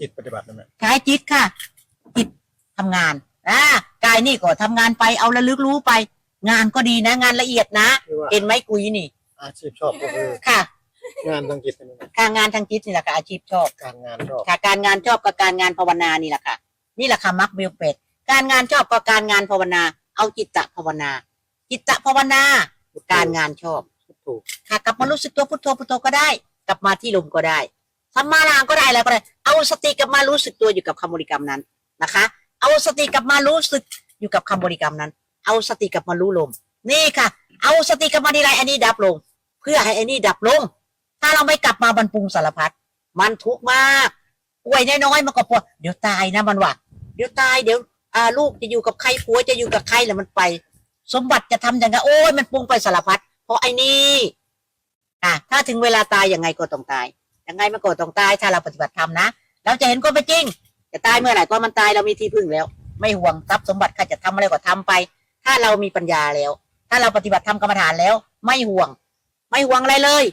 จิตปฏิบัตินั่นแหละใช้จิตค่ะ จิตทำงานอ่ากายนี่ก็ทำงานไปเอาระลึกรู้ไป งานก็ดีนะ งานละเอียดนะคือว่าเห็นไหมกุยนี่ อาชีพชอบก็คือค่ะ งานทางจิตนั่นแหละการงานทางจิตนี่แหละค่ะอาชีพชอบ การงานชอบค่ะการงานชอบกับการงานภาวนานี่แหละค่ะ นี่แหละค่ะมักเบลเป็ดการงานชอบกับการงานภาวนา เอาจิตตะภาวนา จิตตะภาวนา การงานชอบ ถูกค่ะกลับมารู้สึกตัวพุทโธพุทโธก็ได้ กลับมาที่ลมก็ได้สัมมาลางก็ได้แล้วก็ได้ เอาสติกลับมารู้สึกตัวอยู่กับคำบริกรรมนั้นนะคะ เอาสติกลับมารู้สึกอยู่กับคำบริกรรมนั้น เอาสติกลับมารู้ลม นี่ค่ะ เอาสติกลับมาทีไรอันนี้ดับลง เพื่อให้อันนี้ดับลง ถ้าเราไม่กลับมาบรรปุงสารพัดมันทุกข์มากป่วยน้อยๆมันก็ปวดเดี๋ยวตายนะมันว่ะเดี๋ยวตายเดี๋ยวอ่าลูกจะอยู่กับใครผัวจะอยู่กับใครแล้วมันไป สมบัติจะทำอย่างไงโอ้ยมันปรุงไปสารพัดเพราะไอ้นี่อะถ้าถึงเวลาตายยังไงก็ต้องตาย ยังไงมันก็ต้องตายถ้าเราปฏิบัติธรรมนะเราจะเห็นก็ไปจริง จะตายเมื่อไหร่ก็มันตายเรามีที่พึ่งแล้ว ไม่ห่วงทรัพย์สมบัติใครจะทำอะไรก็ทำไป ถ้าเรามีปัญญาแล้ว ถ้าเราปฏิบัติธรรมกรรมฐานแล้ว ไม่ห่วง ไม่ห่วงอะไรเลย